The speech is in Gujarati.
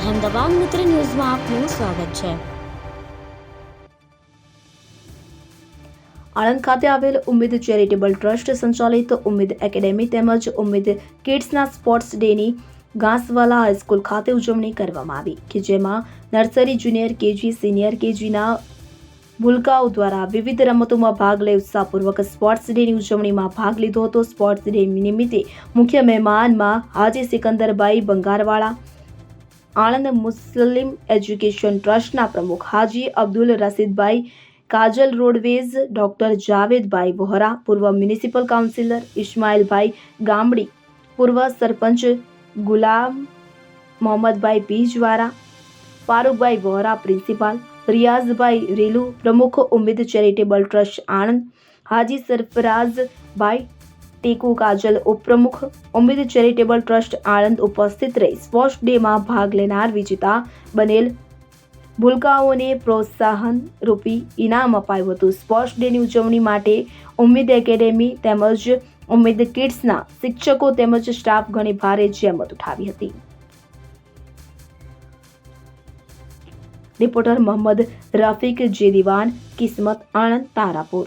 અહેમદાબાદ મિત્ર ન્યૂઝમાં આપનું સ્વાગત છે. આણંદ ખાતે આવેલ ઉમેદ ચેરિટેબલ ટ્રસ્ટ સંચાલિત ઉમેદ એકેડેમી તેમજ ઉમ્મીદ કિડ્સના સ્પોર્ટ્સ ડેની ઘાસવાલા હાઈસ્કૂલ ખાતે ઉજવણી કરવામાં આવી કે જેમાં નર્સરી જુનિયર કેજી, સિનિયર કેજીના ભૂલકાઓ દ્વારા વિવિધ રમતોમાં ભાગ લઈ ઉત્સાહપૂર્વક સ્પોર્ટ્સ ડેની ઉજવણીમાં ભાગ લીધો હતો. સ્પોર્ટ્સ ડે નિમિત્તે મુખ્ય મહેમાનમાં હાજી સિકંદરભાઈ બંગારવાળા આણંદ મુસ્લિમ એજ્યુકેશન ટ્રસ્ટના પ્રમુખ હાજી અબ્દુલ રસીદભાઈ કાજલ રોડવેઝ, ડોક્ટર જાવેદભાઈ વોહરા, પૂર્વ મ્યુનિસિપલ કાઉન્સિલર ઇસ્માઇલભાઈ ગામડી, પૂર્વ સરપંચ ગુલામ મોહમ્મદભાઈ પીજવારા, ફારૂકભાઈ વોહરા પ્રિન્સિપાલ, રિયાઝભાઈ રેલુ, પ્રમુખ ઉમેદ ચેરિટેબલ ટ્રસ્ટ આણંદ, હાજી સરફરાઝભાઈ ટેકુ કાજલ ઉપપ્રમુખ, ઉમ્મીદ ચેરિટેબલ ટ્રસ્ટ આણંદ ઉપસ્થિત રહી. સ્પોર્ટ્સ ડેમાં ભાગ લેનાર વિજેતા બનેલ ભૂલકાઓને પ્રોત્સાહન રૂપી ઇનામ અપાયું હતું. સ્પોર્ટ્સ ડેની ઉજવણી માટે ઉમ્મીદ એકેડેમી તેમજ ઉમેદ કિડ્સના શિક્ષકો તેમજ સ્ટાફ ઘણી ભારે જહેમત ઉઠાવી હતી. રિપોર્ટર મોહમ્મદ રફીક જે દિવાન કિસ્મત આણંદ, તારાપુર.